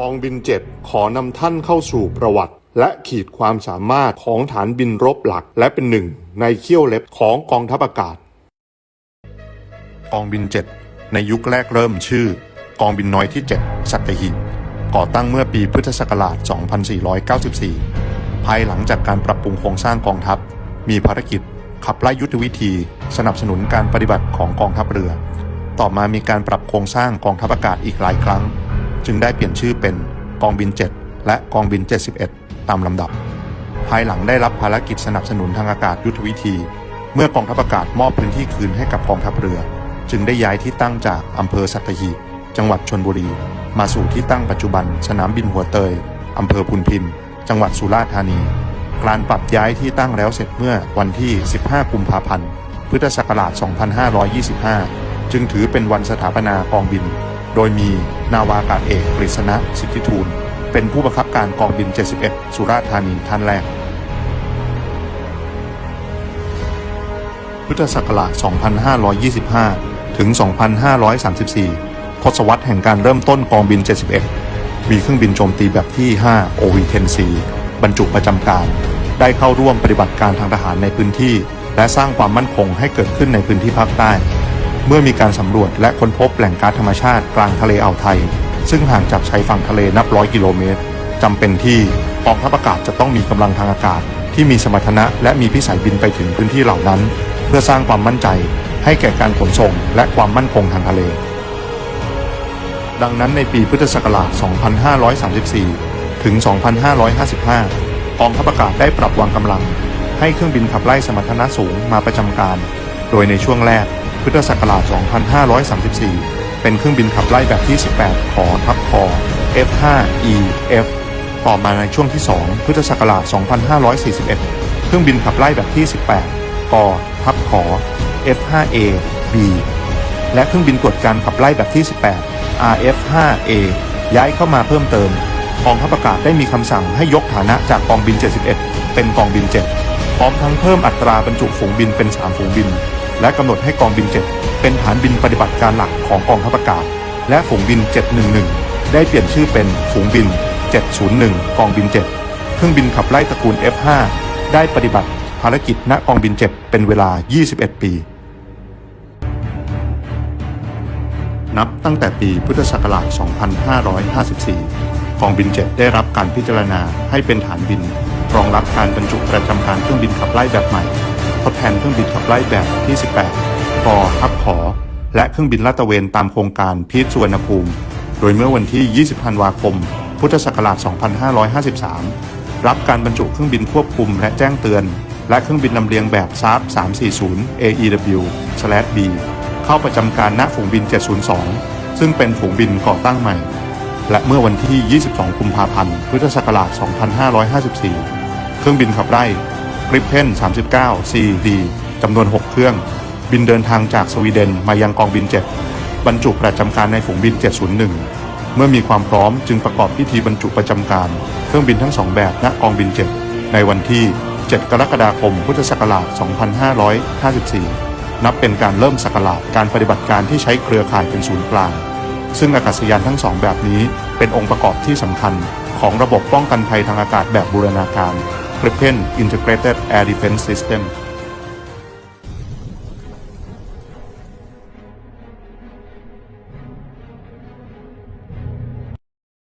กองบินเจ็ดขอนำท่านเข้าสู่ประวัติ และขีดความสามารถของฐานบินรบหลักและเป็นหนึ่ง ในเขี้ยวเล็บของกองทัพอากาศ กองบิน7ในยุคแรกเริ่มชื่อ กองบินน้อยที่ 7 สัตหีบก่อตั้งเมื่อปีพุทธศักราช 2494 ภายหลังจากการปรับปรุงโครงสร้างกองทัพ มีภารกิจขับไล่ยุทธวิธี สนับสนุนการปฏิบัติของกองทัพเรือ ต่อมามีการปรับโครงสร้างกองทัพอากาศอีกหลายครั้ง จึงได้เปลี่ยนชื่อเป็นกองบิน 7 และกองบิน 71 ตามลำดับ ภายหลังได้รับภารกิจสนับสนุนทางอากาศยุทธวิธี เมื่อกองทัพอากาศมอบพื้นที่คืนให้กับกองทัพเรือ จึงได้ย้ายที่ตั้งจากอำเภอสัตหีบจังหวัดชนบุรี มาสู่ที่ตั้งปัจจุบันสนามบินหัวเตยอำเภอพุนพิน จังหวัดสุราษฎร์ธานีการปรับย้ายที่ตั้งแล้วเสร็จเมื่อวันที่ 15 กุมภาพันธ์ พุทธศักราช 2525 จึงถือเป็นวันสถาปนากองบิน โดยมีนาวากาศเอกกฤษณะสิทธิทูล เป็นผู้บังคับการกองบิน 71 สุราษฎร์ธานีท่านแรก พุทธศักราช 2525 ถึง 2534 ทศวรรษแห่งการเริ่มต้นกองบิน 71 มีเครื่องบินโจมตีแบบที่ 5 OV-10C บรรจุประจำการ ได้เข้าร่วมปฏิบัติการทางทหารในพื้นที่ และสร้างความมั่นคงให้เกิดขึ้นในพื้นที่ภาคใต้ เมื่อมีการสำรวจและค้นพบแหล่งก๊าซธรรมชาติกลางทะเลอ่าวไทย ซึ่งห่างจากชายฝั่งทะเลนับร้อยกิโลเมตรจำเป็นที่กองทัพอากาศจะต้องมีกำลังทางอากาศ ที่มีสมรรถนะและมีพิสัยบินไปถึงพื้นที่เหล่านั้น เพื่อสร้างความมั่นใจ ให้แก่การขนส่งและความมั่นคงทางทะเล ดังนั้นในปีพุทธศักราช 2534 ถึง 2555 กองทัพอากาศได้ปรับวางกำลัง ให้เครื่องบินขับไล่สมรรถนะสูงมาประจำการ โดยในช่วงแรก พุทธศักราช 2534 เป็นเครื่องบินขับไล่แบบที่ 18 ขอทับคอ F5E F ต่อมาในช่วงที่ 2 พุทธศักราช 2541 เครื่องบินขับไล่แบบที่ 18กทับขอ F5A B และเครื่องบินตรวจการขับไล่แบบที่ 18 RF5A ย้ายเข้ามาเพิ่มเติมกองทัพอากาศได้มีคำสั่งให้ยกฐานะจากกองบิน 71 เป็นกองบิน 7 พร้อมทั้งเพิ่มอัตราบรรจุฝูงบินเป็น 3 ฝูงบิน และกำหนดให้กองบิน 7 เป็นฐานบินปฏิบัติการหลักของกองทัพอากาศ และฝูงบิน 711 ได้เปลี่ยนชื่อเป็นฝูงบิน 701 กองบิน 7 เครื่องบินขับไล่ตระกูล F5 ได้ปฏิบัติภารกิจณกองบิน 7 เป็นเวลา 21 ปี นับตั้งแต่ปีพุทธศักราช 2554 กองบิน 7 ได้รับการพิจารณาให้เป็นฐานบิน รองรับการบรรจุประจำการเครื่องบินขับไล่แบบใหม่ ทดแทนเครื่องบินขับไล่แบบที่ 18กอทับขอ และเครื่องบินลาดตระเวนตามโครงการพีทสุวรรณภูมิ โดยเมื่อวันที่ 20 ธันวาคม พุทธศักราช 2553 รับการบรรจุเครื่องบินควบคุมและแจ้งเตือน และเครื่องบินลำเลียงแบบซาร์340 AEW/B เข้าประจำการณฝูงบิน 702 ซึ่งเป็นฝูงบินก่อตั้งใหม่ และเมื่อวันที่ 22 กุมภาพันธ์ พุทธศักราช 2554 เครื่องบินขับไล่ ริปเพน39 CD จำนวน 6 เครื่อง บินเดินทางจากสวีเดนมายังกองบิน 7 บรรจุประจำการในฝูงบิน 701 เมื่อมีความพร้อมจึงประกอบพิธีบรรจุประจำการ เครื่องบินทั้งสองแบบณกองบิน 7 ในวันที่ 7 กรกฎาคม พุทธศักราช 2554 นับเป็นการเริ่มศักราชการปฏิบัติการที่ใช้เครือข่ายเป็นศูนย์กลาง ซึ่งอากาศยานทั้งสองแบบนี้เป็นองค์ประกอบที่สำคัญของระบบป้องกันภัยทางอากาศแบบบูรณาการ Gripen Integrated Air Defense System